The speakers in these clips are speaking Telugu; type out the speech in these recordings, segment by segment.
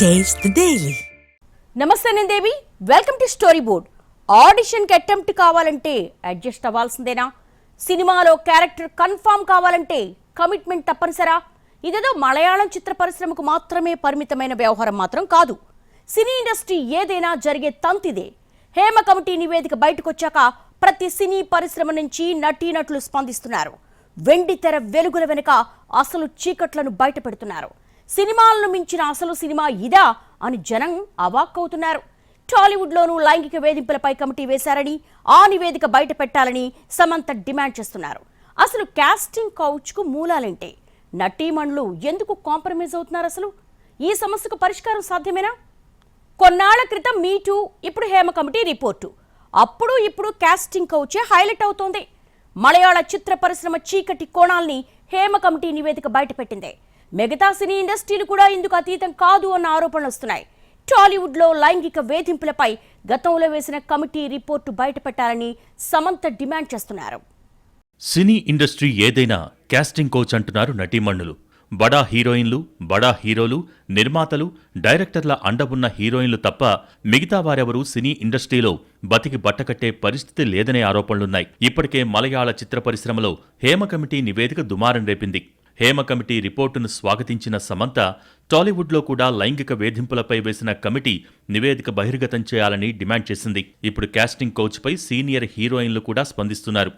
Taste the Daily. నమస్తే నేను Devi welcome to story board ఆడిషన్కి attempt కావాలంటే అడ్జస్ట్ అవ్వాల్సిందేనా? సినిమాలో క్యారెక్టర్ కన్ఫామ్ కావాలంటే కమిట్మెంట్ తప్పనిసరా? ఇదేదో మలయాళం చిత్ర పరిశ్రమకు మాత్రమే పరిమితమైన వ్యవహారం మాత్రం కాదు. సినీ ఇండస్ట్రీ ఏదైనా జరిగే తంతిదే. హేమ కమిటీ నివేదిక బయటకొచ్చాక ప్రతి సినీ పరిశ్రమ నుంచి నటీనటులు స్పందిస్తున్నారు. వెండి తెర వెలుగుల వెనుక అసలు చీకట్లను బయటపెడుతున్నారు. సినిమాలను మించిన అసలు సినిమా ఇదా అని జనం అవాక్కవుతున్నారు. టాలీవుడ్లోనూ లైంగిక వేధింపులపై కమిటీ వేశారని ఆ నివేదిక బయట పెట్టాలని సమంత డిమాండ్ చేస్తున్నారు. అసలు క్యాస్టింగ్ కౌచ్కు మూలాలేంటే? నటీమణులు ఎందుకు కాంప్రమైజ్ అవుతున్నారు అసలు? ఈ సమస్యకు పరిష్కారం సాధ్యమేనా? కొన్నాళ్ళ క్రితం మీటూ ఇప్పుడు హేమ కమిటీ రిపోర్టు. అప్పుడు ఇప్పుడు క్యాస్టింగ్ కౌచే హైలైట్ అవుతోంది. మలయాళ చిత్ర పరిశ్రమ చీకటి కోణాల్ని హేమ కమిటీ నివేదిక బయటపెట్టింది మిగతా సినీ ఇండస్ట్రీలు కూడా ఇందుకు అతీతం కాదు అన్న ఆరోపణలు వస్తున్నాయి. టాలీవుడ్లో లైంగిక వేధింపులపై గతంలో వేసిన కమిటీ రిపోర్టు బయటపెట్టాలని సమంత డిమాండ్ చేస్తున్నారు. సినీ ఇండస్ట్రీ ఏదైనా కాస్టింగ్ కోచ్ అంటున్నారు నటీమణులు. బడా హీరోయిన్లు బడా హీరోలు నిర్మాతలు డైరెక్టర్ల అండవున్న హీరోయిన్లు తప్ప మిగతా వారెవరూ సినీ ఇండస్ట్రీలో బతికి బట్టకట్టే పరిస్థితి లేదనే ఆరోపణలున్నాయి. ఇప్పటికే మలయాళ చిత్ర పరిశ్రమలో హేమ కమిటీ నివేదిక దుమారం రేపింది. హేమ కమిటీ రిపోర్టును స్వాగతించిన సమంత టాలీవుడ్లో కూడా లైంగిక వేధింపులపై వేసిన కమిటీ నివేదిక బహిర్గతం చేయాలని డిమాండ్ చేసింది. ఇప్పుడు కాస్టింగ్ కోచ్పై సీనియర్ హీరోయిన్లు కూడా స్పందిస్తున్నారు.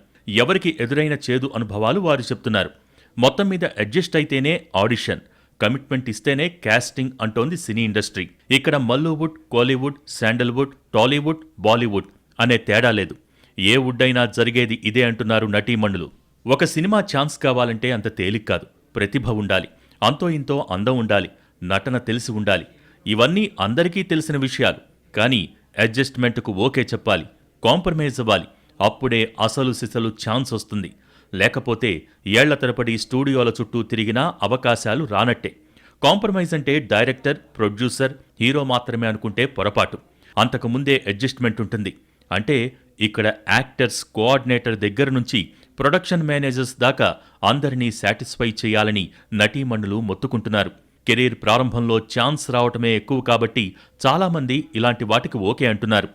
ఎవరికి ఎదురైన చేదు అనుభవాలు వారు చెప్తున్నారు. మొత్తం మీద అడ్జస్ట్ అయితేనే ఆడిషన్ కమిట్మెంట్ ఇస్తేనే కాస్టింగ్ అంటోంది సినీ ఇండస్ట్రీ. ఇక్కడ Malluwood Kollywood Sandalwood Tollywood Bollywood అనే తేడా లేదు. ఏ వుడ్ అయినా జరిగేది ఇదే అంటున్నారు నటీమణులు. ఒక సినిమా ఛాన్స్ కావాలంటే అంత తేలిక కాదు. ప్రతిభ ఉండాలి. అంతో ఇంతో అందం ఉండాలి. నటన తెలిసి ఉండాలి. ఇవన్నీ అందరికీ తెలిసిన విషయాలు. కానీ అడ్జస్ట్మెంట్కు ఓకే చెప్పాలి. కాంప్రమైజ్ అవ్వాలి. అప్పుడే అసలు సిసలు ఛాన్స్ వస్తుంది. లేకపోతే ఏళ్ళ తరబడి స్టూడియోల చుట్టూ తిరిగినా అవకాశాలు రానట్టే. కాంప్రమైజ్ అంటే డైరెక్టర్ ప్రొడ్యూసర్ హీరో మాత్రమే అనుకుంటే పొరపాటు. అంతకుముందే అడ్జస్ట్మెంట్ ఉంటుంది. అంటే ఇక్కడ యాక్టర్స్ కోఆర్డినేటర్ దగ్గర నుంచి ప్రొడక్షన్ మేనేజర్స్ దాకా అందరినీ సాటిస్ఫై చేయాలని నటీమణులు మొత్తుకుంటున్నారు. కెరీర్ ప్రారంభంలో ఛాన్స్ రావటమే ఎక్కువ కాబట్టి చాలామంది ఇలాంటి వాటికి ఓకే అంటున్నారు.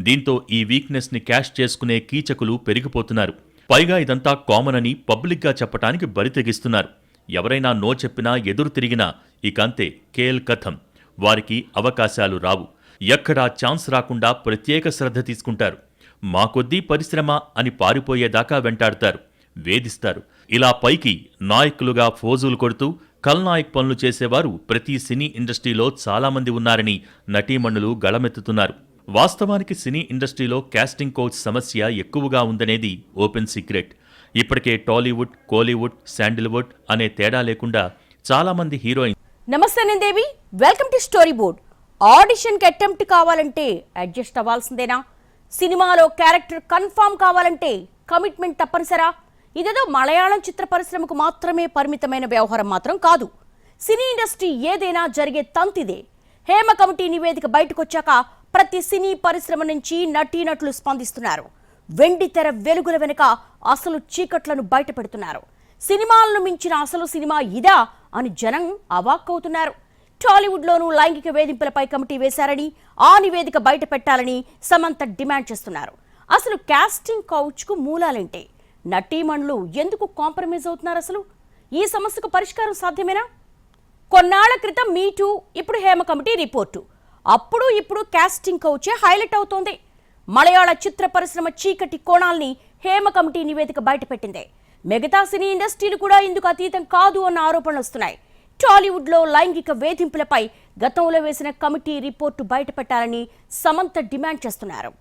దీంతో ఈ వీక్నెస్ని క్యాష్ చేసుకునే కీచకులు పెరిగిపోతున్నారు. పైగా ఇదంతా కామన్ అని పబ్లిక్గా చెప్పటానికి బరితెగిస్తున్నారు ఎవరైనా నో చెప్పినా ఎదురు తిరిగినా ఇకంతే కేల్ కథం. వారికి అవకాశాలు రావు. ఎక్కడా ఛాన్స్ రాకుండా ప్రత్యేక శ్రద్ధ తీసుకుంటారు. మా కొద్దీ పరిశ్రమ అని పారిపోయేదాకా వెంటాడతారు వేధిస్తారు. ఇలా పైకి నాయకులుగా ఫోజులు కొడుతూ కల్నాయక్ పనులు చేసేవారు ప్రతి సినీ ఇండస్ట్రీలో చాలామంది ఉన్నారని నటీమణులు గళమెత్తుతున్నారు. వాస్తవానికి సినీ ఇండస్ట్రీలో కాస్టింగ్ కోచ్ సమస్య ఎక్కువగా ఉందనేది ఓపెన్ సీక్రెట్. ఇప్పటికే టాలీవుడ్ కోలీవుడ్ శాండిల్వుడ్ అనే తేడా లేకుండా చాలామంది హీరోయిన్ నమస్తే Devi welcome to story board ఆడిషన్కి attempt కావాలంటే అడ్జస్ట్ అవ్వాల్సిందేనా? సినిమాలో క్యారెక్టర్ కన్ఫామ్ కావాలంటే కమిట్మెంట్ తప్పనిసరా? ఇదేదో మలయాళం చిత్ర పరిశ్రమకు మాత్రమే పరిమితమైన వ్యవహారం మాత్రం కాదు. సినీ ఇండస్ట్రీ ఏదైనా జరిగే తంతిదే. హేమ కమిటీ నివేదిక బయటకొచ్చాక ప్రతి సినీ పరిశ్రమ నుంచి నటీనటులు స్పందిస్తున్నారు. వెండి తెర వెలుగుల వెనుక అసలు చీకట్లను బయటపెడుతున్నారు. సినిమాలను మించిన అసలు సినిమా ఇదా అని జనం అవాక్కవుతున్నారు. టాలీవుడ్లోనూ లైంగిక వేధింపులపై కమిటీ వేశారని ఆ నివేదిక బయట పెట్టాలని సమంత డిమాండ్ చేస్తున్నారు. అసలు కాస్టింగ్ కౌచ్కు మూలాలేంటే? నటీమణులు ఎందుకు కాంప్రమైజ్ అవుతున్నారు అసలు? ఈ సమస్యకు పరిష్కారం సాధ్యమేనా? కొన్నాళ్ళ క్రితం మీటూ ఇప్పుడు హేమ కమిటీ రిపోర్టు. అప్పుడు ఇప్పుడు కాస్టింగ్ కౌచే హైలైట్ అవుతోంది. మలయాళ చిత్ర పరిశ్రమ చీకటి కోణాల్ని హేమ కమిటీ నివేదిక బయటపెట్టింది. మిగతా సినీ ఇండస్ట్రీలు కూడా ఇందుకు అతీతం కాదు అన్న ఆరోపణలు వస్తున్నాయి. టాలీవుడ్లో లైంగిక వేధింపులపై గతంలో వేసిన కమిటీ రిపోర్టు బయటపెట్టాలని సమంత డిమాండ్ చేస్తున్నారు.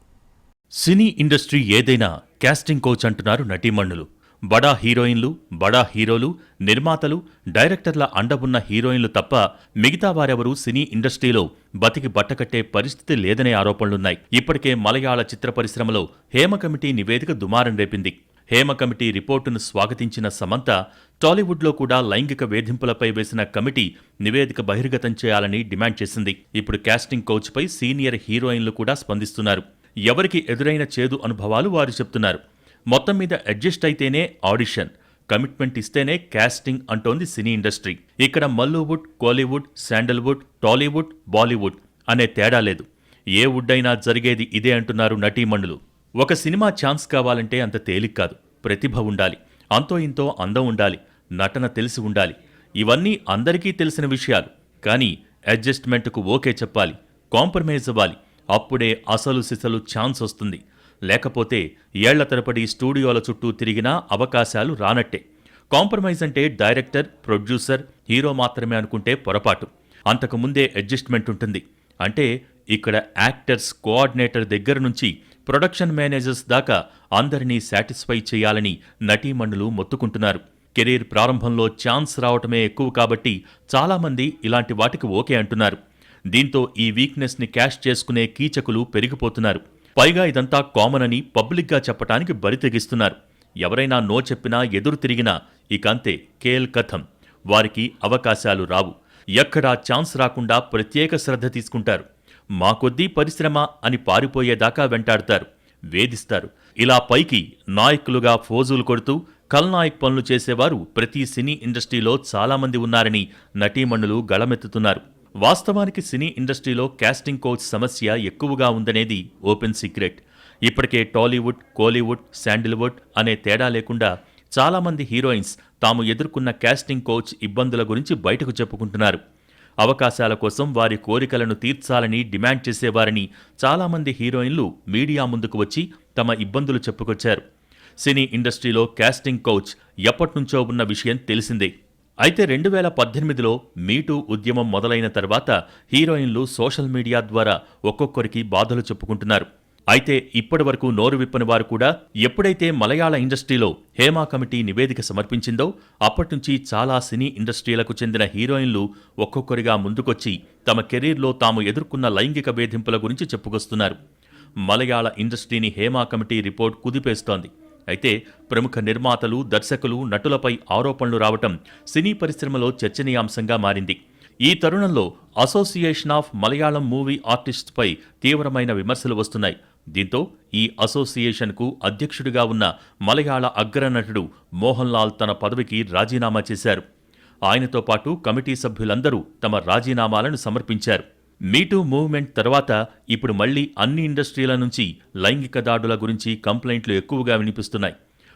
సినీ ఇండస్ట్రీ ఏదైనా కాస్టింగ్ కోచ్ అంటున్నారు నటీమణులు. బడా హీరోయిన్లు బడా హీరోలు నిర్మాతలు డైరెక్టర్ల అండబున్న హీరోయిన్లు తప్ప మిగతా వారెవరూ సినీ ఇండస్ట్రీలో బతికి బట్టకట్టే పరిస్థితి లేదనే ఆరోపణలున్నాయి. ఇప్పటికే మలయాళ చిత్ర పరిశ్రమలో హేమ కమిటీ నివేదిక దుమారం రేపింది. హేమ కమిటీ రిపోర్టును స్వాగతించిన సమంత టాలీవుడ్లో కూడా లైంగిక వేధింపులపై వేసిన కమిటీ నివేదిక బహిర్గతం చేయాలని డిమాండ్ చేసింది. ఇప్పుడు కాస్టింగ్ కోచ్పై సీనియర్ హీరోయిన్లు కూడా స్పందిస్తున్నారు. ఎవరికి ఎదురైన చేదు అనుభవాలు వారు చెప్తున్నారు. మొత్తం మీద అడ్జస్ట్ అయితేనే ఆడిషన్ కమిట్మెంట్ ఇస్తేనే కాస్టింగ్ అంటోంది సినీ ఇండస్ట్రీ. ఇక్కడ Malluwood Kollywood Sandalwood Tollywood Bollywood అనే తేడా లేదు. ఏ వుడ్ అయినా జరిగేది ఇదే అంటున్నారు నటీమణులు. ఒక సినిమా ఛాన్స్ కావాలంటే అంత తేలిక కాదు. ప్రతిభ ఉండాలి. అంతో ఇంతో అందం ఉండాలి. నటన తెలిసి ఉండాలి. ఇవన్నీ అందరికీ తెలిసిన విషయాలు. కానీ అడ్జస్ట్మెంట్కు ఓకే చెప్పాలి. కాంప్రమైజ్ అవ్వాలి. అప్పుడే అసలు సిసలు ఛాన్స్ వస్తుంది. లేకపోతే ఏళ్ళ తరబడి స్టూడియోల చుట్టూ తిరిగినా అవకాశాలు రానట్టే. కాంప్రమైజ్ అంటే డైరెక్టర్ ప్రొడ్యూసర్ హీరో మాత్రమే అనుకుంటే పొరపాటు. అంతకు ముందే అడ్జస్ట్మెంట్ ఉంటుంది. అంటే ఇక్కడ యాక్టర్స్ కోఆర్డినేటర్ దగ్గర నుంచి ప్రొడక్షన్ మేనేజర్స్ దాకా అందరినీ సాటిస్ఫై చేయాలని నటీమణులు మొత్తుకుంటున్నారు. కెరీర్ ప్రారంభంలో ఛాన్స్ రావటమే ఎక్కువ కాబట్టి చాలామంది ఇలాంటి వాటికి ఓకే అంటున్నారు. దీంతో ఈ వీక్నెస్ని క్యాష్ చేసుకునే కీచకులు పెరిగిపోతున్నారు. పైగా ఇదంతా కామన్ అని పబ్లిక్గా చెప్పటానికి బరితెగిస్తున్నారు ఎవరైనా నో చెప్పినా ఎదురు తిరిగినా ఇకంతే కేల్ కథం. వారికి అవకాశాలు రావు. ఎక్కడా ఛాన్స్ రాకుండా ప్రత్యేక శ్రద్ధ తీసుకుంటారు. మా కొద్దీ పరిశ్రమ అని పారిపోయేదాకా వెంటాడతారు వేధిస్తారు. ఇలా పైకి నాయకులుగా ఫోజులు కొడుతూ కల్నాయక్ పనులు చేసేవారు ప్రతి సినీ ఇండస్ట్రీలో చాలామంది ఉన్నారని నటీమణులు గళమెత్తుతున్నారు. వాస్తవానికి సినీ ఇండస్ట్రీలో కాస్టింగ్ కోచ్ సమస్య ఎక్కువగా ఉందనేది ఓపెన్ సీక్రెట్. ఇప్పటికే టాలీవుడ్ కోలీవుడ్ శాండిల్వుడ్ అనే తేడా లేకుండా చాలామంది హీరోయిన్స్ తాము ఎదుర్కొన్న కాస్టింగ్ కోచ్ ఇబ్బందుల గురించి బయటకు చెప్పుకుంటున్నారు. అవకాశాల కోసం వారి కోరికలను తీర్చాలని డిమాండ్ చేసేవారని చాలామంది హీరోయిన్లు మీడియా ముందుకు వచ్చి తమ ఇబ్బందులు చెప్పుకొచ్చారు. సినీ ఇండస్ట్రీలో కాస్టింగ్ కౌచ్ ఎప్పటినుంచో ఉన్న విషయం తెలిసిందే. అయితే రెండు వేల పద్దెనిమిదిలో మీటూ ఉద్యమం మొదలైన తర్వాత హీరోయిన్లు సోషల్ మీడియా ద్వారా ఒక్కొక్కరికి బాధలు చెప్పుకుంటున్నారు. అయితే ఇప్పటి వరకు నోరు విప్పని వారు కూడా ఎప్పుడైతే మలయాళ ఇండస్ట్రీలో హేమా కమిటీ నివేదిక సమర్పించిందో అప్పటినుంచి చాలా సినీ ఇండస్ట్రీలకు చెందిన హీరోయిన్లు ఒక్కొక్కరిగా ముందుకొచ్చి తమ కెరీర్లో తాము ఎదుర్కొన్న లైంగిక వేధింపుల గురించి చెప్పుకొస్తున్నారు. మలయాళ ఇండస్ట్రీని హేమా కమిటీ రిపోర్ట్ కుదిపేస్తోంది. అయితే ప్రముఖ నిర్మాతలు దర్శకులు నటులపై ఆరోపణలు రావటం సినీ పరిశ్రమలో చర్చనీయాంశంగా మారింది. ఈ తరుణంలో అసోసియేషన్ ఆఫ్ మలయాళం మూవీ ఆర్టిస్ట్పై తీవ్రమైన విమర్శలు వస్తున్నాయి. దీంతో ఈ అసోసియేషన్కు అధ్యక్షుడిగా ఉన్న మలయాళ అగ్రనటుడు మోహన్ లాల్ తన పదవికి రాజీనామా చేశారు. ఆయనతో పాటు కమిటీ సభ్యులందరూ తమ రాజీనామాలను సమర్పించారు. మీటూ మూవ్మెంట్ తర్వాత ఇప్పుడు మళ్ళీ అన్ని ఇండస్ట్రీల నుంచి లైంగిక దాడుల గురించి కంప్లైంట్లు ఎక్కువగా వినిపిస్తున్నాయి.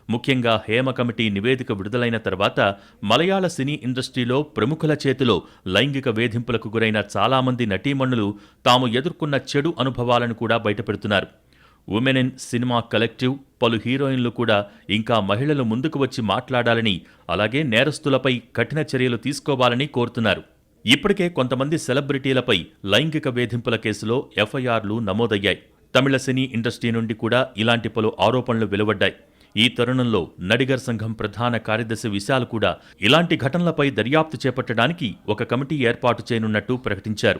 ముఖ్యంగా హేమ కమిటీ నివేదిక విడుదలైన తర్వాత మలయాళ సినీ ఇండస్ట్రీలో ప్రముఖుల చేతిలో లైంగిక వేధింపులకు గురైన చాలామంది నటీమణులు తాము ఎదుర్కొన్న చెడు అనుభవాలను కూడా బయటపెడుతున్నారు. ఉమెన్ ఇన్ సినిమా కలెక్టివ్ పలు హీరోయిన్లు కూడా ఇంకా మహిళలు ముందుకు వచ్చి మాట్లాడాలని అలాగే నేరస్తులపై కఠిన చర్యలు తీసుకోవాలని కోరుతున్నారు. ఇప్పటికే కొంతమంది సెలబ్రిటీలపై లైంగిక వేధింపుల కేసులో ఎఫ్ఐఆర్లు నమోదయ్యాయి. తమిళ సినీ ఇండస్ట్రీ నుండి కూడా ఇలాంటి పలు ఆరోపణలు వెలువడ్డాయి. ఈ తరుణంలో నడిగర్ సంఘం ప్రధాన కార్యదర్శి విశాల్ కూడా ఇలాంటి ఘటనలపై దర్యాప్తు చేపట్టడానికి ఒక కమిటీ ఏర్పాటు చేయనున్నట్టు ప్రకటించారు.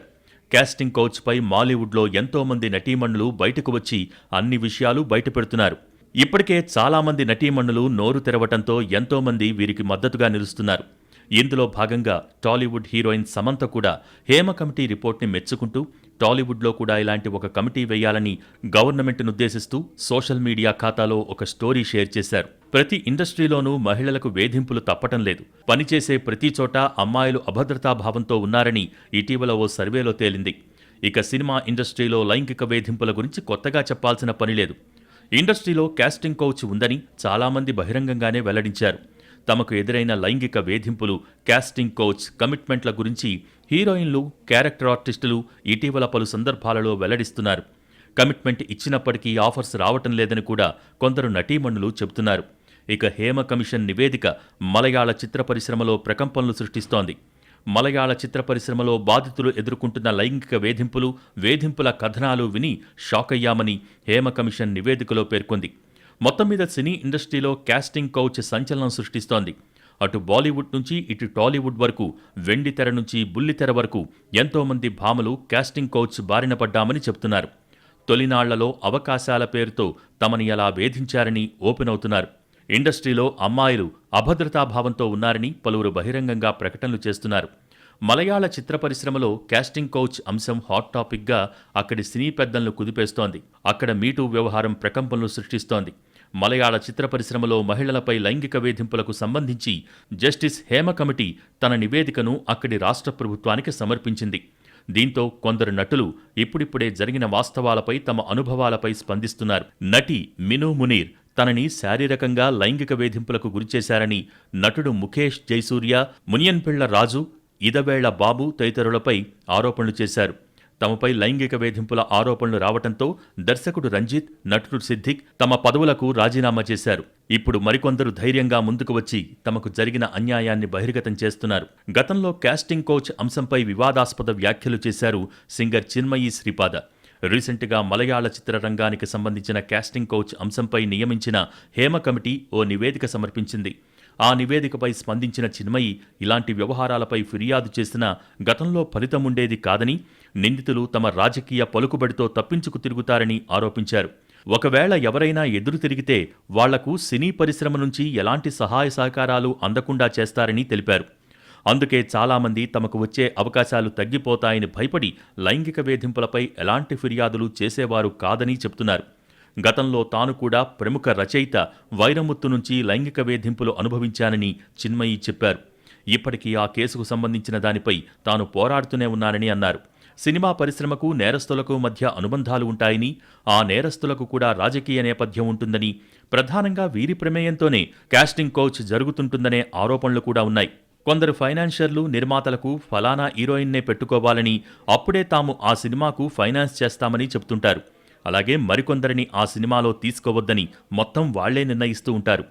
కాస్టింగ్ కౌచ్పై మాలీవుడ్లో ఎంతోమంది నటీమణులు బయటకు వచ్చి అన్ని విషయాలు బయటపెడుతున్నారు. ఇప్పటికే చాలామంది నటీమణులు నోరు తెరవటంతో ఎంతోమంది వీరికి మద్దతుగా నిలుస్తున్నారు. ఇందులో భాగంగా టాలీవుడ్ హీరోయిన్ సమంత కూడా హేమ కమిటీ రిపోర్ట్ని మెచ్చుకుంటూ టాలీవుడ్లో కూడా ఇలాంటి ఒక కమిటీ వేయాలని గవర్నమెంట్ను ఉద్దేశిస్తూ సోషల్ మీడియా ఖాతాలో ఒక స్టోరీ షేర్ చేశారు. ప్రతి ఇండస్ట్రీలోనూ మహిళలకు వేధింపులు తప్పటం లేదు. పనిచేసే ప్రతి చోట అమ్మాయిలు అభద్రతాభావంతో ఉన్నారని ఇటీవల ఓ సర్వేలో తేలింది. ఇక సినిమా ఇండస్ట్రీలో లైంగిక వేధింపుల గురించి కొత్తగా చెప్పాల్సిన పనిలేదు ఇండస్ట్రీలో కాస్టింగ్ కౌచ్ ఉందని చాలామంది బహిరంగంగానే వెల్లడించారు. తమకు ఎదురైన లైంగిక వేధింపులు క్యాస్టింగ్ కోచ్ కమిట్మెంట్ల గురించి హీరోయిన్లు క్యారెక్టర్ ఆర్టిస్టులు ఇటీవల పలు సందర్భాలలో వెల్లడిస్తున్నారు. కమిట్మెంట్ ఇచ్చినప్పటికీ ఆఫర్స్ రావటం లేదని కూడా కొందరు నటీమణులు చెబుతున్నారు. ఇక హేమ కమిషన్ నివేదిక మలయాళ చిత్ర పరిశ్రమలో ప్రకంపనలు సృష్టిస్తోంది. మలయాళ చిత్ర పరిశ్రమలో బాధితులు ఎదుర్కొంటున్న లైంగిక వేధింపులు వేధింపుల కథనాలు విని షాకయ్యామని హేమ కమిషన్ నివేదికలో పేర్కొంది. మొత్తం మీద సినీ ఇండస్ట్రీలో కాస్టింగ్ కౌచ్ సంచలనం సృష్టిస్తోంది. అటు బాలీవుడ్ నుంచి ఇటు టాలీవుడ్ వరకు వెండి తెర నుంచి బుల్లితెర వరకు ఎంతోమంది భామలు కాస్టింగ్ కౌచ్ బారిన పడ్డామని చెప్తున్నారు. తొలినాళ్ళలో అవకాశాల పేరుతో తమని ఎలా వేధించారని ఓపెన్ అవుతున్నారు. ఇండస్ట్రీలో అమ్మాయిలు అభద్రతాభావంతో ఉన్నారని పలువురు బహిరంగంగా ప్రకటనలు చేస్తున్నారు. మలయాళ చిత్ర పరిశ్రమలో కాస్టింగ్ కౌచ్ అంశం హాట్ టాపిక్గా అక్కడి సినీ పెద్దలను కుదిపేస్తోంది. అక్కడ మీటూ వ్యవహారం ప్రకంపనలు సృష్టిస్తోంది. మలయాళ చిత్ర పరిశ్రమలో మహిళలపై లైంగిక వేధింపులకు సంబంధించి జస్టిస్ హేమ కమిటీ తన నివేదికను అక్కడి రాష్ట్ర ప్రభుత్వానికి సమర్పించింది. దీంతో కొందరు నటులు ఇప్పుడిప్పుడే జరిగిన వాస్తవాలపై తమ అనుభవాలపై స్పందిస్తున్నారు. నటి మిను మునీర్ తనని శారీరకంగా లైంగిక వేధింపులకు గురిచేశారని నటుడు ముఖేష్ జైసూర్య మునియన్పిళ్ళ రాజు ఇదవేళ్ళ బాబు తదితరులపై ఆరోపణలు చేశారు. తమపై లైంగిక వేధింపుల ఆరోపణలు రావడంతో దర్శకుడు రంజిత్ నటుడు సిద్దిక్ తమ పదవులకు రాజీనామా చేశారు. ఇప్పుడు మరికొందరు ధైర్యంగా ముందుకు వచ్చి తమకు జరిగిన అన్యాయాన్ని బహిర్గతం చేస్తున్నారు. గతంలో కాస్టింగ్ కోచ్ అంశంపై వివాదాస్పద వ్యాఖ్యలు చేశారు సింగర్ చిన్మయి శ్రీపాద. రీసెంట్గా మలయాళ చిత్రరంగానికి సంబంధించిన కాస్టింగ్ కోచ్ అంశంపై నియమించిన హేమ కమిటీ ఓ నివేదిక సమర్పించింది. ఆ నివేదికపై స్పందించిన చిన్మయి ఇలాంటి వ్యవహారాలపై ఫిర్యాదు చేసినా గతంలో ఫలితం ఉండేది కాదని నిందితులు తమ రాజకీయ పలుకుబడితో తప్పించుకు తిరుగుతారని ఆరోపించారు. ఒకవేళ ఎవరైనా ఎదురు తిరిగితే వాళ్ళకు సినీ పరిశ్రమ నుంచి ఎలాంటి సహాయ సహకారాలు అందకుండా చేస్తారని తెలిపారు. అందుకే చాలామంది తమకు వచ్చే అవకాశాలు తగ్గిపోతాయని భయపడి లైంగిక వేధింపులపై ఎలాంటి ఫిర్యాదులు చేసేవారు కాదని చెబుతున్నారు. గతంలో తాను కూడా ప్రముఖ రచయిత వైరముత్తు నుంచి లైంగిక వేధింపులు అనుభవించానని చిన్మయి చెప్పారు. ఇప్పటికీ ఆ కేసుకు సంబంధించిన దానిపై తాను పోరాడుతూనే ఉన్నానని అన్నారు. సినిమా పరిశ్రమకు నేరస్తులకు మధ్య అనుబంధాలు ఉంటాయని ఆ నేరస్తులకు కూడా రాజకీయ నేపథ్యం ఉంటుందని ప్రధానంగా వీరి ప్రమేయంతోనే కాస్టింగ్ కోచ్ జరుగుతుంటుందనే ఆరోపణలు కూడా ఉన్నాయి. కొందరు ఫైనాన్షియర్లు నిర్మాతలకు ఫలానా హీరోయిన్నే పెట్టుకోవాలని అప్పుడే తాము ఆ సినిమాకు ఫైనాన్స్ చేస్తామని చెబుతుంటారు. అలాగే మరికొందరిని ఆ సినిమాలో తీసుకోవద్దని మొత్తం వాళ్ళే నిర్ణయిస్తూ ఉంటారు.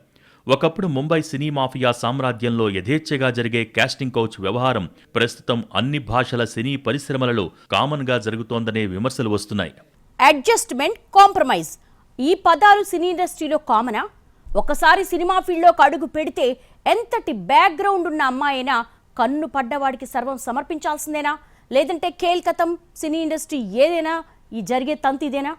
ఒకప్పుడు ముంబై సినీ మాఫియా సామ్రాజ్యంలో యథేచ్ఛగా జరిగే కాస్టింగ్ కౌచ్ వ్యవహారం ప్రస్తుతం అన్ని భాషల సినీ పరిశ్రమలలో కామన్గా జరుగుతోందనే విమర్శలు వస్తున్నాయి. Adjustment compromise. ఈ పదాలు సినీ ఇండస్ట్రీలో కామనా? ఒకసారి సినిమా ఫీల్డ్లోకి అడుగు పెడితే ఎంతటి బ్యాక్గ్రౌండ్ ఉన్న అమ్మాయినా కన్ను పడ్డవాడికి సర్వం సమర్పించాల్సిందేనా? లేదంటే కేల్కతం సినీ ఇండస్ట్రీ ఏదైనా ఈ జరిగే తంతు ఇదేనా?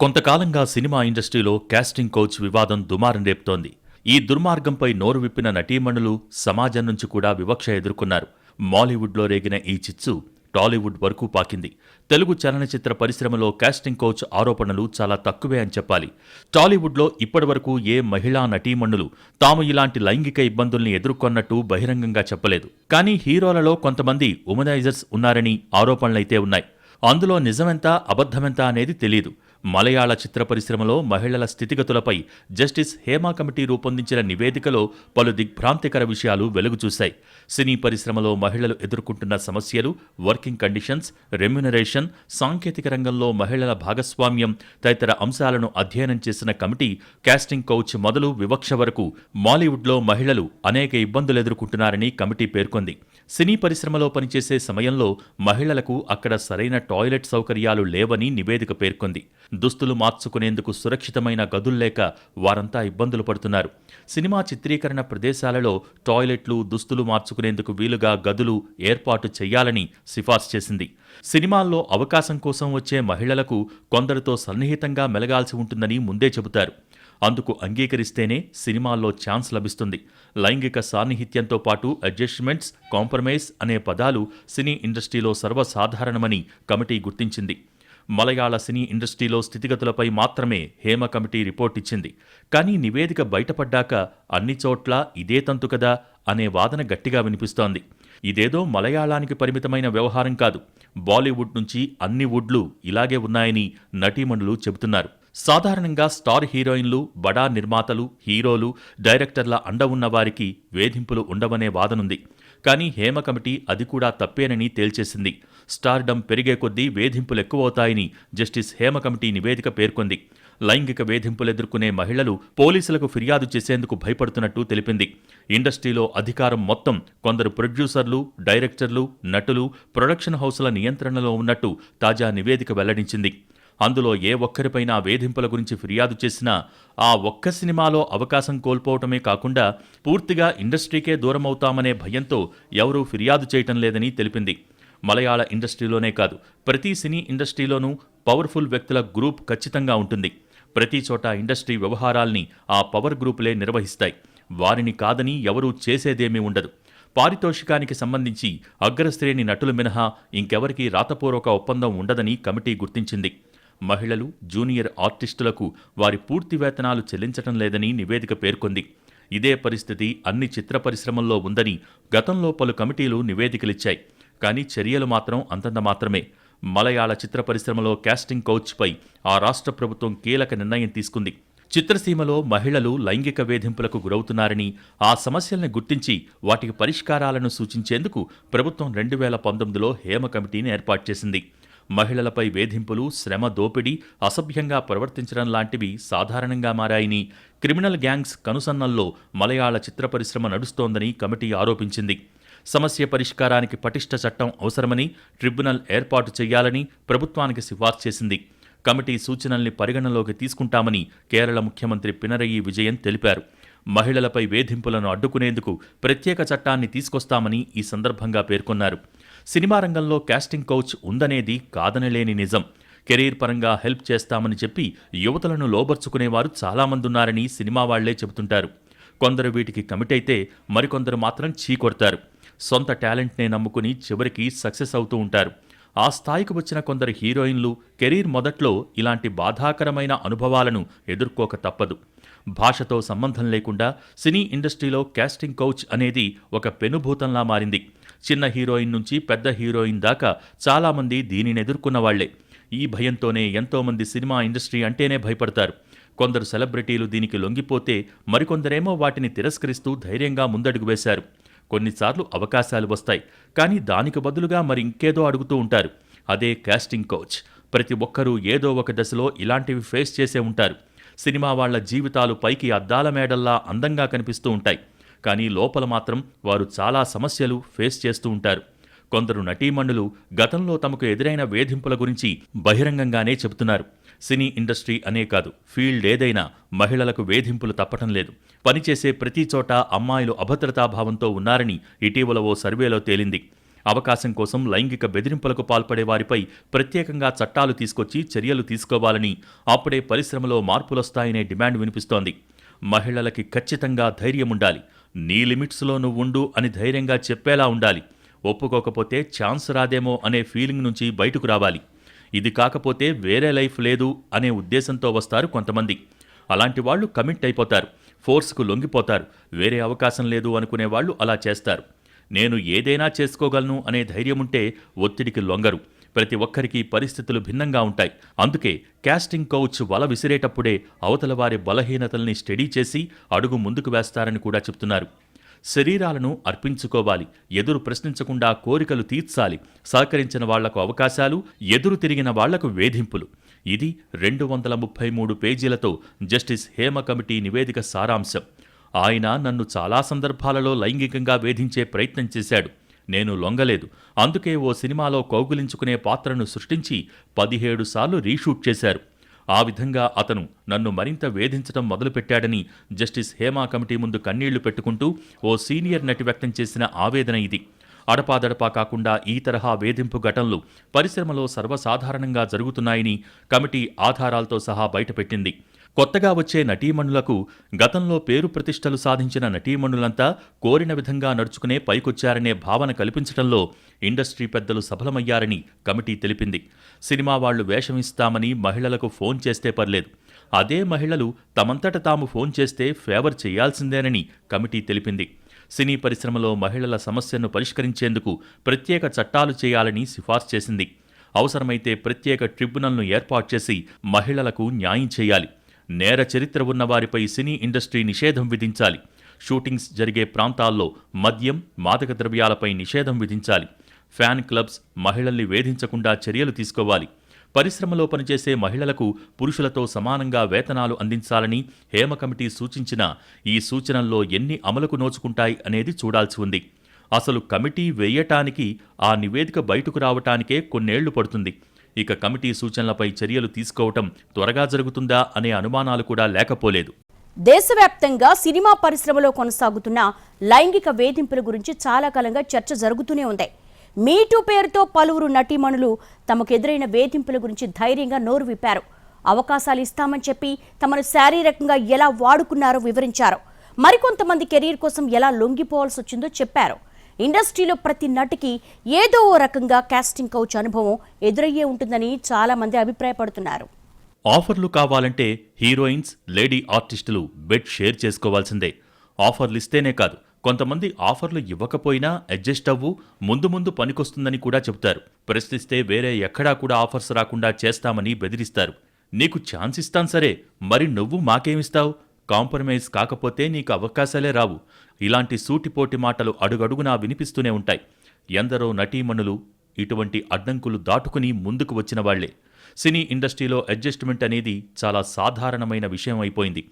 కొంతకాలంగా సినిమా ఇండస్ట్రీలో కాస్టింగ్ కోచ్ వివాదం దుమారం రేపుతోంది. ఈ దుర్మార్గంపై నోరు విప్పిన నటీమణులు సమాజం నుంచి కూడా వివక్ష ఎదుర్కొన్నారు. మాలీవుడ్లో రేగిన ఈ చిచ్చు టాలీవుడ్ వరకు పాకింది. తెలుగు చలనచిత్ర పరిశ్రమలో కాస్టింగ్ కోచ్ ఆరోపణలు చాలా తక్కువే అని చెప్పాలి. టాలీవుడ్లో ఇప్పటివరకు ఏ మహిళా నటీమణులు తాము ఇలాంటి లైంగిక ఇబ్బందుల్ని ఎదుర్కొన్నట్టు బహిరంగంగా చెప్పలేదు. కానీ హీరోలలో కొంతమంది ఉమనైజర్స్ ఉన్నారని ఆరోపణలైతే ఉన్నాయి. అందులో నిజమెంత అబద్ధమెంత అనేది తెలియదు మలయాళ చిత్ర పరిశ్రమలో మహిళల స్థితిగతులపై జస్టిస్ హేమా కమిటీ రూపొందించిన నివేదికలో పలు దిగ్భ్రాంతికర విషయాలు వెలుగు చూశాయి. సినీ పరిశ్రమలో మహిళలు ఎదుర్కొంటున్న సమస్యలు వర్కింగ్ కండిషన్స్ రెమ్యునరేషన్ సాంకేతిక రంగంలో మహిళల భాగస్వామ్యం తదితర అంశాలను అధ్యయనం చేసిన కమిటీ కాస్టింగ్ కౌచ్ మొదలు వివక్ష వరకు మాలీవుడ్లో మహిళలు అనేక ఇబ్బందులు ఎదుర్కొంటున్నారని కమిటీ పేర్కొంది. సినీ పరిశ్రమలో పనిచేసే సమయంలో మహిళలకు అక్కడ సరైన టాయిలెట్ సౌకర్యాలు లేవని నివేదిక పేర్కొంది. దుస్తులు మార్చుకునేందుకు సురక్షితమైన గదుల్లేక వారంతా ఇబ్బందులు పడుతున్నారు. సినిమా చిత్రీకరణ ప్రదేశాలలో టాయిలెట్లు దుస్తులు మార్చుకునేందుకు వీలుగా గదులు ఏర్పాటు చేయాలని సిఫార్సు చేసింది. సినిమాల్లో అవకాశం కోసం వచ్చే మహిళలకు కొందరితో సన్నిహితంగా మెలగాల్సి ఉంటుందని ముందే చెబుతారు. అందుకు అంగీకరిస్తేనే సినిమాల్లో ఛాన్స్ లభిస్తుంది. లైంగిక సాన్నిహిత్యంతో పాటు అడ్జస్ట్మెంట్స్ కాంప్రమైజ్ అనే పదాలు సినీ ఇండస్ట్రీలో సర్వసాధారణమని కమిటీ గుర్తించింది. మలయాళ సినీ ఇండస్ట్రీలో స్థితిగతులపై మాత్రమే హేమ కమిటీ రిపోర్ట్ ఇచ్చింది. కానీ నివేదిక బయటపడ్డాక అన్ని చోట్ల ఇదే తంతు కదా అనే వాదన గట్టిగా వినిపిస్తోంది. ఇదేదో మలయాళానికి పరిమితమైన వ్యవహారం కాదు. బాలీవుడ్ నుంచి అన్ని వుడ్లు ఇలాగే ఉన్నాయని నటీమణులు చెబుతున్నారు. సాధారణంగా స్టార్ హీరోయిన్లు బడా నిర్మాతలు హీరోలు డైరెక్టర్ల అండ ఉన్న వారికి వేధింపులు ఉండవనే వాదనుంది. కానీ హేమ కమిటీ అది కూడా తప్పేనని తేల్చేసింది. స్టార్డమ్ పెరిగే కొద్దీ వేధింపులు ఎక్కువవుతాయని జస్టిస్ హేమ కమిటీ నివేదిక పేర్కొంది. లైంగిక వేధింపులు ఎదుర్కొనే మహిళలు పోలీసులకు ఫిర్యాదు చేసేందుకు భయపడుతున్నట్టు తెలిపింది. ఇండస్ట్రీలో అధికారం మొత్తం కొందరు ప్రొడ్యూసర్లు డైరెక్టర్లు నటులు ప్రొడక్షన్ హౌసుల నియంత్రణలో ఉన్నట్టు తాజా నివేదిక వెల్లడించింది. అందులో ఏ ఒక్కరిపైనా వేధింపుల గురించి ఫిర్యాదు చేసినా ఆ ఒక్క సినిమాలో అవకాశం కోల్పోవటమే కాకుండా పూర్తిగా ఇండస్ట్రీకే దూరమవుతామనే భయంతో ఎవరూ ఫిర్యాదు చేయటం లేదని తెలిపింది. మలయాళ ఇండస్ట్రీలోనే కాదు ప్రతి సినీ ఇండస్ట్రీలోనూ పవర్ఫుల్ వ్యక్తుల గ్రూప్ ఖచ్చితంగా ఉంటుంది. ప్రతి చోట ఇండస్ట్రీ వ్యవహారాల్ని ఆ పవర్ గ్రూపులే నిర్వహిస్తాయి. వారిని కాదని ఎవరూ చేసేదేమీ ఉండదు. పారితోషికానికి సంబంధించి అగ్రశ్రేణి నటులు మినహా ఇంకెవరికీ రాతపూర్వక ఒప్పందం ఉండదని కమిటీ గుర్తించింది. మహిళలు జూనియర్ ఆర్టిస్టులకు వారి పూర్తి వేతనాలు చెల్లించటం లేదని నివేదిక పేర్కొంది. ఇదే పరిస్థితి అన్ని చిత్ర పరిశ్రమల్లో ఉందని గతంలో పలు కమిటీలు నివేదికలిచ్చాయి. కానీ చర్యలు మాత్రం అంతంత మాత్రమే. మలయాళ చిత్ర పరిశ్రమలో కాస్టింగ్ కౌచ్పై ఆ రాష్ట్ర ప్రభుత్వం కీలక నిర్ణయం తీసుకుంది. చిత్రసీమలో మహిళలు లైంగిక వేధింపులకు గురవుతున్నారని ఆ సమస్యల్ని గుర్తించి వాటికి పరిష్కారాలను సూచించేందుకు ప్రభుత్వం రెండు వేల పంతొమ్మిదిలో హేమ కమిటీని ఏర్పాటు చేసింది. మహిళలపై వేధింపులు శ్రమ దోపిడీ అసభ్యంగా ప్రవర్తించడం లాంటివి సాధారణంగా మారాయని క్రిమినల్ గ్యాంగ్స్ కనుసన్నల్లో మలయాళ చిత్ర పరిశ్రమ నడుస్తోందని కమిటీ ఆరోపించింది. సమస్య పరిష్కారానికి పటిష్ట చట్టం అవసరమని ట్రిబ్యునల్ ఏర్పాటు చేయాలని ప్రభుత్వానికి సిఫార్సు చేసింది. కమిటీ సూచనల్ని పరిగణలోకి తీసుకుంటామని కేరళ ముఖ్యమంత్రి పినరయి విజయన్ తెలిపారు. మహిళలపై వేధింపులను అడ్డుకునేందుకు ప్రత్యేక చట్టాన్ని తీసుకొస్తామని ఈ సందర్భంగా పేర్కొన్నారు. సినిమా రంగంలో కాస్టింగ్ కౌచ్ ఉందనేది కాదనలేని నిజం. కెరీర్ పరంగా హెల్ప్ చేస్తామని చెప్పి యువతలను లోబర్చుకునేవారు చాలామంది ఉన్నారని సినిమా వాళ్ళే చెబుతుంటారు. కొందరు వీటికి కమిట్ అయితే మరికొందరు మాత్రం చీకొడతారు. సొంత టాలెంట్నే నమ్ముకుని చివరికి సక్సెస్ అవుతూ ఉంటారు. ఆ స్థాయికి వచ్చిన కొందరు హీరోయిన్లు కెరీర్ మొదట్లో ఇలాంటి బాధాకరమైన అనుభవాలను ఎదుర్కోక తప్పదు. భాషతో సంబంధం లేకుండా సినీ ఇండస్ట్రీలో క్యాస్టింగ్ కౌచ్ అనేది ఒక పెనుభూతంలా మారింది. చిన్న హీరోయిన్ నుంచి పెద్ద హీరోయిన్ దాకా చాలామంది దీనిని ఎదుర్కొన్న వాళ్ళే. ఈ భయంతోనే ఎంతోమంది సినిమా ఇండస్ట్రీ అంటేనే భయపడతారు. కొందరు సెలబ్రిటీలు దీనికి లొంగిపోతే మరికొందరేమో వాటిని తిరస్కరిస్తూ ధైర్యంగా ముందడుగు వేశారు. కొన్నిసార్లు అవకాశాలు వస్తాయి. కానీ దానికి బదులుగా మరి ఇంకేదో అడుగుతూ ఉంటారు. అదే కాస్టింగ్ కోచ్. ప్రతి ఒక్కరూ ఏదో ఒక దశలో ఇలాంటివి ఫేస్ చేసే ఉంటారు. సినిమా వాళ్ళ జీవితాలు పైకి అద్దాల మేడల్లా అందంగా కనిపిస్తూ ఉంటాయి. కానీ లోపల మాత్రం వారు చాలా సమస్యలు ఫేస్ చేస్తూ ఉంటారు. కొందరు నటీమణులు గతంలో తమకు ఎదురైన వేధింపుల గురించి బహిరంగంగానే చెబుతున్నారు. సినీ ఇండస్ట్రీ అనే కాదు ఫీల్డ్ ఏదైనా మహిళలకు వేధింపులు తప్పటం లేదు. పనిచేసే ప్రతి చోట అమ్మాయిలు అభద్రతాభావంతో ఉన్నారని ఇటీవల ఓ సర్వేలో తేలింది. అవకాశం కోసం లైంగిక బెదిరింపులకు పాల్పడే వారిపై ప్రత్యేకంగా చట్టాలు తీసుకొచ్చి చర్యలు తీసుకోవాలని అప్పుడే పరిశ్రమలో మార్పులొస్తాయనే డిమాండ్ వినిపిస్తోంది. మహిళలకి ఖచ్చితంగా ధైర్యం ఉండాలి. నీ లిమిట్స్లో నువ్వు ఉండు అని ధైర్యంగా చెప్పేలా ఉండాలి. ఒప్పుకోకపోతే ఛాన్స్ రాదేమో అనే ఫీలింగ్ నుంచి బయటకు రావాలి. ఇది కాకపోతే వేరే లైఫ్ లేదు అనే ఉద్దేశంతో వస్తారు కొంతమంది. అలాంటి వాళ్ళు కమిట్ అయిపోతారు ఫోర్స్కు లొంగిపోతారు వేరే అవకాశం లేదు అనుకునే వాళ్ళు అలా చేస్తారు. నేను ఏదైనా చేసుకోగలను అనే ధైర్యం ఉంటే ఒత్తిడికి లొంగరు. ప్రతి ఒక్కరికి పరిస్థితులు భిన్నంగా ఉంటాయి. అందుకే క్యాస్టింగ్ కౌచ్ వల విసిరేటప్పుడే అవతల వారి బలహీనతల్ని స్టడీ చేసి అడుగు ముందుకు వేస్తారని కూడా చెప్తున్నారు. శరీరాలను అర్పించుకోవాలి. ఎదురు ప్రశ్నించకుండా కోరికలు తీర్చాలి. సహకరించిన వాళ్ళకు అవకాశాలు ఎదురు తిరిగిన వాళ్ళకు వేధింపులు. ఇది రెండు వందల ముప్పై మూడు పేజీలతో జస్టిస్ హేమ కమిటీ నివేదిక సారాంశం. ఆయన నన్ను చాలా సందర్భాలలో లైంగికంగా వేధించే ప్రయత్నం చేశాడు. నేను లొంగలేదు. అందుకే ఓ సినిమాలో కౌగులించుకునే పాత్రను సృష్టించి పదిహేడు సార్లు రీషూట్ చేశారు. ఆ విధంగా అతను నన్ను మరింత వేధించడం మొదలుపెట్టాడని జస్టిస్ హేమా కమిటీ ముందు కన్నీళ్ళు పెట్టుకుంటూ ఓ సీనియర్ నటి వ్యక్తం చేసిన ఆవేదన ఇది. అడపాదడపా కాకుండా ఈ తరహా వేధింపు ఘటనలు పరిశ్రమలో సర్వసాధారణంగా జరుగుతున్నాయని కమిటీ ఆధారాలతో సహా బయటపెట్టింది. కొత్తగా వచ్చే నటీమణులకు గతంలో పేరు ప్రతిష్టలు సాధించిన నటీమణులంతా కోరిన విధంగా నడుచుకునే పైకొచ్చారనే భావన కల్పించడంలో ఇండస్ట్రీ పెద్దలు సఫలమయ్యారని కమిటీ తెలిపింది. సినిమా వాళ్ళు వేషమిస్తామని మహిళలకు ఫోన్ చేస్తే పర్లేదు. అదే మహిళలు తమంతట తాము ఫోన్ చేస్తే ఫేవర్ చేయాల్సిందేనని కమిటీ తెలిపింది. సినీ పరిశ్రమలో మహిళల సమస్యను పరిష్కరించేందుకు ప్రత్యేక చట్టాలు చేయాలని సిఫార్సు చేసింది. అవసరమైతే ప్రత్యేక ట్రిబ్యునల్ను ఏర్పాటు చేసి మహిళలకు న్యాయం చేయాలి. నేర చరిత్ర ఉన్నవారిపై సినీ ఇండస్ట్రీ నిషేధం విధించాలి. షూటింగ్స్ జరిగే ప్రాంతాల్లో మద్యం మాదక ద్రవ్యాలపై నిషేధం విధించాలి. ఫ్యాన్ క్లబ్స్ మహిళల్ని వేధించకుండా చర్యలు తీసుకోవాలి. పరిశ్రమలో పనిచేసే మహిళలకు పురుషులతో సమానంగా వేతనాలు అందించాలని హేమ కమిటీ సూచించిన ఈ సూచనల్లో ఎన్ని అమలుకు నోచుకుంటాయి అనేది చూడాల్సి ఉంది. అసలు కమిటీ వేయటానికి ఆ నివేదిక బయటకు రావటానికే కొన్నేళ్ళు పడుతుంది. ఇక కమిటీ సూచనలపై చర్యలు తీసుకోవటం త్వరగా జరుగుతుందా అనే అనుమానాలు కూడా లేకపోలేదు. దేశవ్యాప్తంగా సినిమా పరిశ్రమలో కొనసాగుతున్న లైంగిక వేధింపుల గురించి చాలా కాలంగా చర్చ జరుగుతూనే ఉంది. మీటూ పేరుతో పలువురు నటీమణులు తమకు ఎదురైన వేధింపుల గురించి ధైర్యంగా నోరు విప్పారు. అవకాశాలు ఇస్తామని చెప్పి తమను శారీరకంగా ఎలా వాడుకున్నారో వివరించారు. మరికొంతమంది కెరీర్ కోసం ఎలా లొంగిపోవాల్సి వచ్చిందో చెప్పారు. ఇండస్ట్రీలో ప్రతి నటికి ఏదో ఓ రకంగా కాస్టింగ్ కౌచ్ అనుభవం ఎదురయ్యే ఉంటుందని చాలా మంది అభిప్రాయపడుతున్నారు. ఆఫర్లు కావాలంటే హీరోయిన్స్ లేడీ ఆర్టిస్టులు బెడ్ షేర్ చేసుకోవాల్సిందే. ఆఫర్లు ఇస్తేనే కాదు కొంతమంది ఆఫర్లు ఇవ్వకపోయినా అడ్జస్ట్ అవ్వు ముందు ముందు పనికొస్తుందని కూడా చెబుతారు. ప్రశ్నిస్తే వేరే ఎక్కడా కూడా ఆఫర్స్ రాకుండా చేస్తామని బెదిరిస్తారు. నీకు ఛాన్స్ ఇస్తాను సరే మరి నువ్వు మాకేమిస్తావు? కాంప్రమైజ్ కాకపోతే నీకు అవకాశాలే రావు. ఇలాంటి సూటిపోటి మాటలు అడుగడుగునా వినిపిస్తూనే ఉంటాయి. ఎందరో నటీమణులు ఇటువంటి అడ్డంకులు దాటుకుని ముందుకు వచ్చిన వాళ్ళే. సినీ ఇండస్ట్రీలో అడ్జస్ట్మెంట్ అనేది చాలా సాధారణమైన విషయం అయిపోయింది.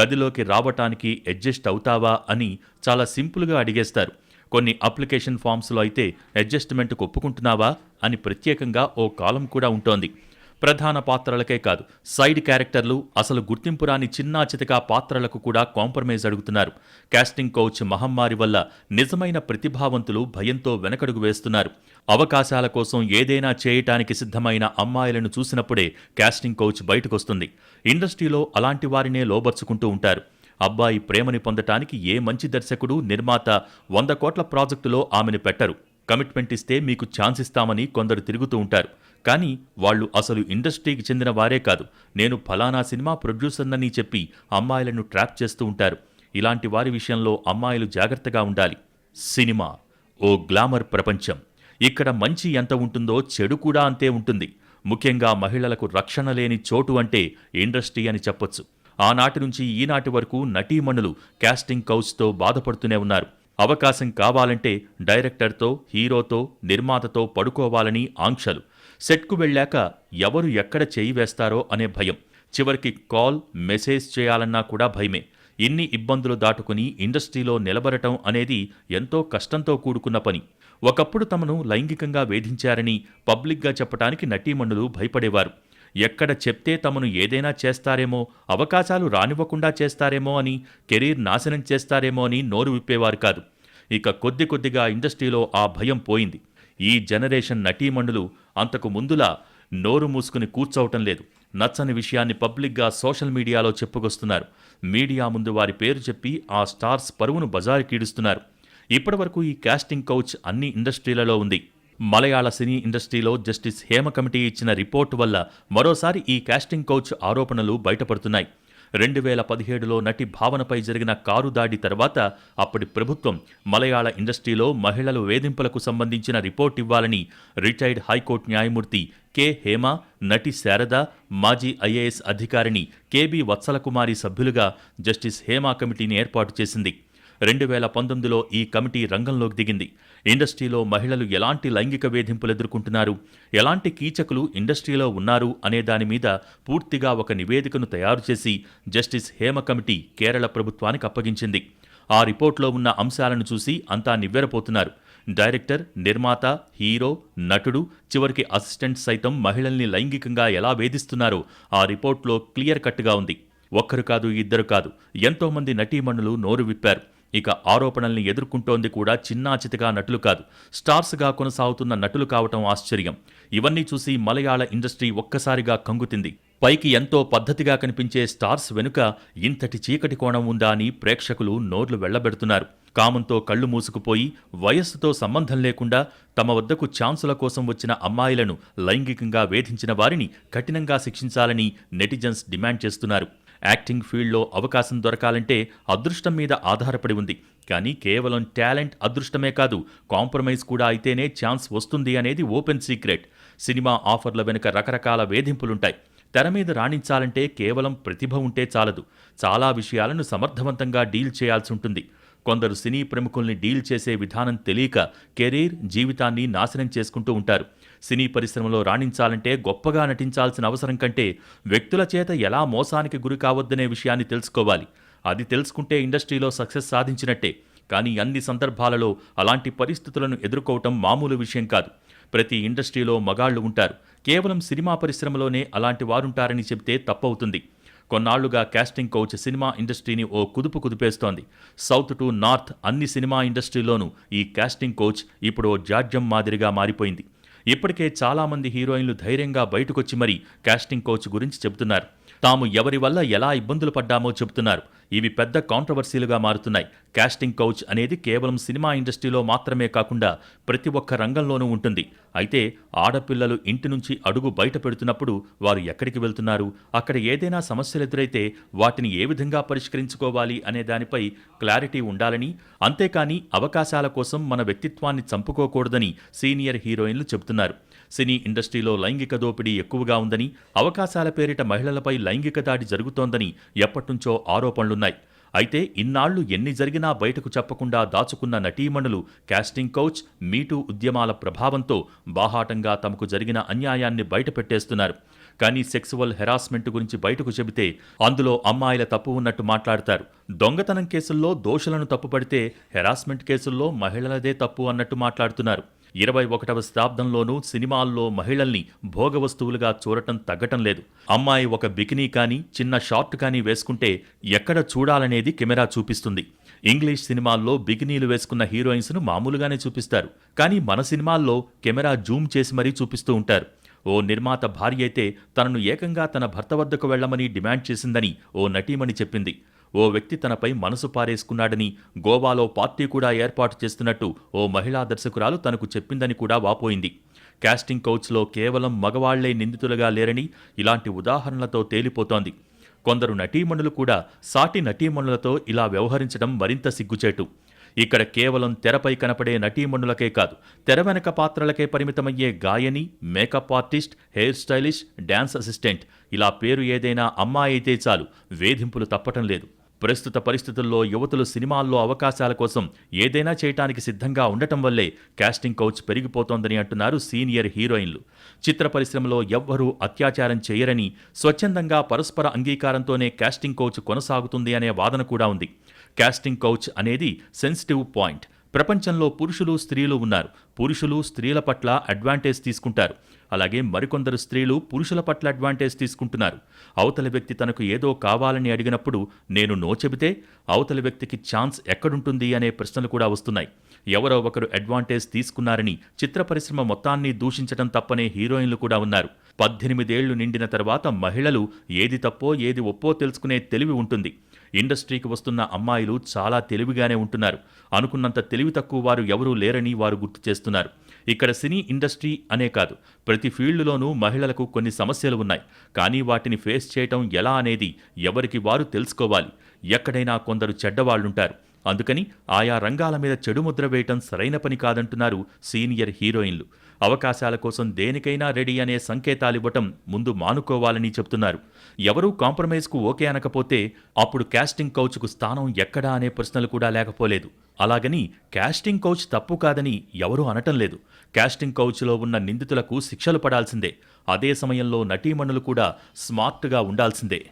గదిలోకి రావటానికి అడ్జస్ట్ అవుతావా అని చాలా సింపుల్గా అడిగేస్తారు. కొన్ని అప్లికేషన్ ఫామ్స్లో అయితే అడ్జస్ట్మెంట్కు ఒప్పుకుంటున్నావా అని ప్రత్యేకంగా ఓ కాలం కూడా ఉంటోంది. ప్రధాన పాత్రలకే కాదు సైడ్ క్యారెక్టర్లు అసలు గుర్తింపు రాని చిన్నా చితకా పాత్రలకు కూడా కాంప్రమైజ్ అడుగుతున్నారు. కాస్టింగ్ కోచ్ మహమ్మారి వల్ల నిజమైన ప్రతిభావంతులు భయంతో వెనకడుగు వేస్తున్నారు. అవకాశాల కోసం ఏదైనా చేయటానికి సిద్ధమైన అమ్మాయిలను చూసినప్పుడే కాస్టింగ్ కోచ్ బయటకొస్తుంది. ఇండస్ట్రీలో అలాంటి వారినే లోబర్చుకుంటూ ఉంటారు. అబ్బాయి ప్రేమని పొందటానికి ఏ మంచి దర్శకుడు నిర్మాత వంద కోట్ల ప్రాజెక్టులో ఆమెను పెట్టరు. కమిట్మెంట్ ఇస్తే మీకు ఛాన్స్ ఇస్తామని కొందరు తిరుగుతూ ఉంటారు. కానీ వాళ్ళు అసలు ఇండస్ట్రీకి చెందిన వారే కాదు. నేను ఫలానా సినిమా ప్రొడ్యూసర్నని చెప్పి అమ్మాయిలను ట్రాప్ చేస్తూ ఉంటారు. ఇలాంటి వారి విషయంలో అమ్మాయిలు జాగ్రత్తగా ఉండాలి. సినిమా ఓ గ్లామర్ ప్రపంచం. ఇక్కడ మంచి ఎంత ఉంటుందో చెడు కూడా అంతే ఉంటుంది. ముఖ్యంగా మహిళలకు రక్షణ లేని చోటు అంటే ఇండస్ట్రీ అని చెప్పొచ్చు. ఆనాటి నుంచి ఈనాటి వరకు నటీమణులు కాస్టింగ్ కౌచ్తో బాధపడుతూనే ఉన్నారు. అవకాశం కావాలంటే డైరెక్టర్తో హీరోతో నిర్మాతతో పడుకోవాలని ఆంక్షలు. సెట్కు వెళ్ళాక ఎవరు ఎక్కడ చేయి వేస్తారో అనే భయం. చివరికి కాల్ మెసేజ్ చేయాలన్నా కూడా భయమే. ఇన్ని ఇబ్బందులు దాటుకుని ఇండస్ట్రీలో నిలబడటం అనేది ఎంతో కష్టంతో కూడుకున్న పని. ఒకప్పుడు తమను లైంగికంగా వేధించారని పబ్లిక్గా చెప్పటానికి నటీమణులు భయపడేవారు. ఎక్కడ చెప్తే తమను ఏదైనా చేస్తారేమో అవకాశాలు రానివ్వకుండా చేస్తారేమో అని కెరీర్ నాశనం చేస్తారేమో అని నోరు విప్పేవారు కాదు. ఇక కొద్ది కొద్దిగా ఇండస్ట్రీలో ఆ భయం పోయింది. ఈ జనరేషన్ నటీమణులు అంతకు ముందులా నోరు మూసుకుని కూర్చోవటం లేదు. నచ్చని విషయాన్ని పబ్లిక్గా సోషల్ మీడియాలో చెప్పుకొస్తున్నారు. మీడియా ముందు వారి పేరు చెప్పి ఆ స్టార్స్ పరువును బజారుకీడుస్తున్నారు ఇప్పటివరకు ఈ కాస్టింగ్ కౌచ్ అన్ని ఇండస్ట్రీలలో ఉంది. మలయాళ సినీ ఇండస్ట్రీలో జస్టిస్ హేమ కమిటీ ఇచ్చిన రిపోర్టు వల్ల మరోసారి ఈ కాస్టింగ్ కౌచ్ ఆరోపణలు బయటపడుతున్నాయి. రెండు వేల పదిహేడులో నటి భావనపై జరిగిన కారు దాడి తర్వాత అప్పటి ప్రభుత్వం మలయాళ ఇండస్ట్రీలో మహిళలు వేధింపులకు సంబంధించిన రిపోర్ట్ ఇవ్వాలని రిటైర్డ్ హైకోర్టు న్యాయమూర్తి కె హేమ నటి శారద మాజీ ఐఏఎస్ అధికారిని కెబి వత్సలకుమారి సభ్యులుగా జస్టిస్ హేమ కమిటీని ఏర్పాటు చేసింది. రెండు వేల పంతొమ్మిదిలో ఈ కమిటీ రంగంలోకి దిగింది. ఇండస్ట్రీలో మహిళలు ఎలాంటి లైంగిక వేధింపులు ఎదుర్కొంటున్నారు ఎలాంటి కీచకులు ఇండస్ట్రీలో ఉన్నారు అనే దాని మీద పూర్తిగా ఒక నివేదికను తయారు చేసి జస్టిస్ హేమ కమిటీ కేరళ ప్రభుత్వానికి అప్పగించింది. ఆ రిపోర్ట్లో ఉన్న అంశాలను చూసి అంతా నివ్వెరపోతున్నారు. డైరెక్టర్ నిర్మాత హీరో నటుడు చివరికి అసిస్టెంట్ సైతం మహిళల్ని లైంగికంగా ఎలా వేధిస్తున్నారో ఆ రిపోర్ట్లో క్లియర్ కట్గా ఉంది. ఒక్కరు కాదు ఇద్దరు కాదు. ఎంతోమంది నటీమణులు నోరు విప్పారు. ఇక ఆరోపణల్ని ఎదుర్కొంటోంది కూడా చిన్నాచితగా నటులు కాదు. స్టార్స్గా కొనసాగుతున్న నటులు కావటం ఆశ్చర్యం. ఇవన్నీ చూసి మలయాళ ఇండస్ట్రీ ఒక్కసారిగా కంగుతింది. పైకి ఎంతో పద్ధతిగా కనిపించే స్టార్స్ వెనుక ఇంతటి చీకటి కోణం ఉందా అని ప్రేక్షకులు నోర్లు వెళ్ళబెడుతున్నారు. కామంతో కళ్ళు మూసుకుపోయి వయస్సుతో సంబంధం లేకుండా తమ వద్దకు ఛాన్సుల కోసం వచ్చిన అమ్మాయిలను లైంగికంగా వేధించిన వారిని కఠినంగా శిక్షించాలని నెటిజన్స్ డిమాండ్ చేస్తున్నారు. యాక్టింగ్ ఫీల్డ్లో అవకాశం దొరకాలంటే అదృష్టం మీద ఆధారపడి ఉంది. కానీ కేవలం టాలెంట్ అదృష్టమే కాదు కాంప్రమైజ్ కూడా అయితేనే ఛాన్స్ వస్తుంది అనేది ఓపెన్ సీక్రెట్. సినిమా ఆఫర్ల వెనుక రకరకాల వేధింపులుంటాయి. తెర మీద రాణించాలంటే కేవలం ప్రతిభ ఉంటే చాలదు. చాలా విషయాలను సమర్థవంతంగా డీల్ చేయాల్సి ఉంటుంది. కొందరు సినీ ప్రముఖుల్ని డీల్ చేసే విధానం తెలియక కెరీర్ జీవితాన్ని నాశనం చేసుకుంటూ ఉంటారు. సినీ పరిశ్రమలో రాణించాలంటే గొప్పగా నటించాల్సిన అవసరం కంటే వ్యక్తుల చేత ఎలా మోసానికి గురి కావద్దనే విషయాన్ని తెలుసుకోవాలి. అది తెలుసుకుంటే ఇండస్ట్రీలో సక్సెస్ సాధించినట్టే. కానీ అన్ని సందర్భాలలో అలాంటి పరిస్థితులను ఎదుర్కోవటం మామూలు విషయం కాదు. ప్రతి ఇండస్ట్రీలో మగాళ్ళు ఉంటారు. కేవలం సినిమా పరిశ్రమలోనే అలాంటి వారుంటారని చెబితే తప్పవుతుంది. కొన్నాళ్ళుగా కాస్టింగ్ కౌచ్ సినిమా ఇండస్ట్రీని ఓ కుదుపు కుదిపేస్తోంది. సౌత్ టు నార్త్ అన్ని సినిమా ఇండస్ట్రీలోనూ ఈ కాస్టింగ్ కోచ్ ఇప్పుడు ఓ జాడ్యం మాదిరిగా మారిపోయింది. ఇప్పటికే చాలామంది హీరోయిన్లు ధైర్యంగా బయటకొచ్చి మరీ కాస్టింగ్ కోచ్ గురించి చెబుతున్నారు. తాము ఎవరి వల్ల ఎలా ఇబ్బందులు పడ్డామో చెబుతున్నారు. ఇవి పెద్ద కాంట్రవర్సీలుగా మారుతున్నాయి. కాస్టింగ్ కౌచ్ అనేది కేవలం సినిమా ఇండస్ట్రీలో మాత్రమే కాకుండా ప్రతి ఒక్క రంగంలోనూ ఉంటుంది. అయితే ఆడపిల్లలు ఇంటి నుంచి అడుగు బయట పెడుతున్నప్పుడు వారు ఎక్కడికి వెళ్తున్నారు? అక్కడ ఏదైనా సమస్యలు ఎదురైతే వాటిని ఏ విధంగా పరిష్కరించుకోవాలి అనే దానిపై క్లారిటీ ఉండాలని అంతేకాని అవకాశాల కోసం మన వ్యక్తిత్వాన్ని చంపుకోకూడదని సీనియర్ హీరోయిన్లు చెబుతున్నారు. సినీ ఇండస్ట్రీలో లైంగిక దోపిడీ ఎక్కువగా ఉందని అవకాశాల పేరిట మహిళలపై లైంగిక దాడి జరుగుతోందని ఎప్పటినుంచో ఆరోపణలున్నాయి. అయితే ఇన్నాళ్ళు ఎన్ని జరిగినా బయటకు చెప్పకుండా దాచుకున్న నటీమణులు కాస్టింగ్ కౌచ్ మీటూ ఉద్యమాల ప్రభావంతో బాహాటంగా తమకు జరిగిన అన్యాయాన్ని బయటపెట్టేస్తున్నారు. కానీ సెక్సువల్ హెరాస్మెంట్ గురించి బయటకు చెబితే అందులో అమ్మాయిల తప్పు ఉన్నట్టు మాట్లాడతారు. దొంగతనం కేసుల్లో దోషులను తప్పుపడితే హెరాస్మెంట్ కేసుల్లో మహిళలదే తప్పు అన్నట్టు మాట్లాడుతున్నారు. ఇరవై ఒకటవ శతాబ్దంలోనూ సినిమాల్లో మహిళల్ని భోగ వస్తువులుగా చూడటం తగ్గటం లేదు. అమ్మాయి ఒక బికినీ కానీ చిన్న షార్ట్ కానీ వేసుకుంటే ఎక్కడ చూడాలనేది కెమెరా చూపిస్తుంది. ఇంగ్లీష్ సినిమాల్లో బికినీలు వేసుకున్న హీరోయిన్స్ను మామూలుగానే చూపిస్తారు. కానీ మన సినిమాల్లో కెమెరా జూమ్ చేసి మరీ చూపిస్తూ ఉంటారు. ఓ నిర్మాత భార్య అయితే తనను ఏకంగా తన భర్త వద్దకు వెళ్ళమని డిమాండ్ చేసిందని ఓ నటీమణి చెప్పింది. ఓ వ్యక్తి తనపై మనసు పారేసుకున్నాడని గోవాలో పార్టీ కూడా ఏర్పాటు చేస్తున్నట్టు ఓ మహిళా దర్శకురాలు తనకు చెప్పిందని కూడా వాపోయింది. కాస్టింగ్ కౌచ్లో కేవలం మగవాళ్ళే నిందితులుగా లేరని ఇలాంటి ఉదాహరణలతో తేలిపోతోంది. కొందరు నటీమణులు కూడా సాటి నటీమణులతో ఇలా వ్యవహరించడం మరింత సిగ్గుచేటు. ఇక్కడ కేవలం తెరపై కనపడే నటీమణులకే కాదు తెర వెనక పాత్రలకే పరిమితమయ్యే గాయని makeup artist hair stylish dance assistant ఇలా పేరు ఏదైనా అమ్మాయి అయితే చాలు వేధింపులు తప్పటం లేదు. ప్రస్తుత పరిస్థితుల్లో యువతులు సినిమాల్లో అవకాశాల కోసం ఏదైనా చేయటానికి సిద్ధంగా ఉండటం వల్లే కాస్టింగ్ కౌచ్ పెరిగిపోతోందని అంటున్నారు సీనియర్ హీరోయిన్లు. చిత్ర పరిశ్రమలో ఎవ్వరూ అత్యాచారం చేయరని స్వచ్ఛందంగా పరస్పర అంగీకారంతోనే కాస్టింగ్ కౌచ్ కొనసాగుతుంది అనే వాదన కూడా ఉంది. కాస్టింగ్ కౌచ్ అనేది సెన్సిటివ్ పాయింట్. ప్రపంచంలో పురుషులు స్త్రీలు ఉన్నారు. పురుషులు స్త్రీల పట్ల అడ్వాంటేజ్ తీసుకుంటారు. అలాగే మరికొందరు స్త్రీలు పురుషుల పట్ల అడ్వాంటేజ్ తీసుకుంటున్నారు. అవతల వ్యక్తి తనకు ఏదో కావాలని అడిగినప్పుడు నేను నో చెబితే అవతల వ్యక్తికి ఛాన్స్ ఎక్కడుంటుంది అనే ప్రశ్నలు కూడా వస్తున్నాయి. ఎవరో ఒకరు అడ్వాంటేజ్ తీసుకున్నారని చిత్ర పరిశ్రమ మొత్తాన్ని దూషించడం తప్పనే హీరోయిన్లు కూడా ఉన్నారు. పద్దెనిమిదేళ్ళు నిండిన తర్వాత మహిళలు ఏది తప్పో ఏది ఒప్పో తెలుసుకునే తెలివి ఉంటుంది. ఇండస్ట్రీకి వస్తున్న అమ్మాయిలు చాలా తెలివిగానే ఉంటున్నారు. అనుకున్నంత తెలివి తక్కువ వారు ఎవరూ లేరని వారు గుర్తు చేస్తున్నారు. ఇక్కడ సినీ ఇండస్ట్రీ అనే కాదు ప్రతి ఫీల్డ్లోనూ మహిళలకు కొన్ని సమస్యలు ఉన్నాయి. కానీ వాటిని ఫేస్ చేయటం ఎలా అనేది ఎవరికి వారు తెలుసుకోవాలి. ఎక్కడైనా కొందరు చెడ్డవాళ్ళుంటారు అందుకని ఆయా రంగాల మీద చెడు ముద్ర వేయటం సరైన పని కాదంటున్నారు సీనియర్ హీరోయిన్లు. అవకాశాల కోసం దేనికైనా రెడీ అనే సంకేతాలివ్వటం ముందు మానుకోవాలని చెప్తున్నారు. ఎవరూ కాంప్రమైజ్కు ఓకే అనకపోతే అప్పుడు కాస్టింగ్ కౌచ్కు స్థానం ఎక్కడా అనే ప్రశ్నలు కూడా లేకపోలేదు. అలాగని కాస్టింగ్ కౌచ్ తప్పు కాదని ఎవరూ అనటం లేదు. కాస్టింగ్ కౌచ్లో ఉన్న నిందితులకు శిక్షలు పడాల్సిందే. అదే సమయంలో నటీమణులు కూడా స్మార్ట్గా ఉండాల్సిందే.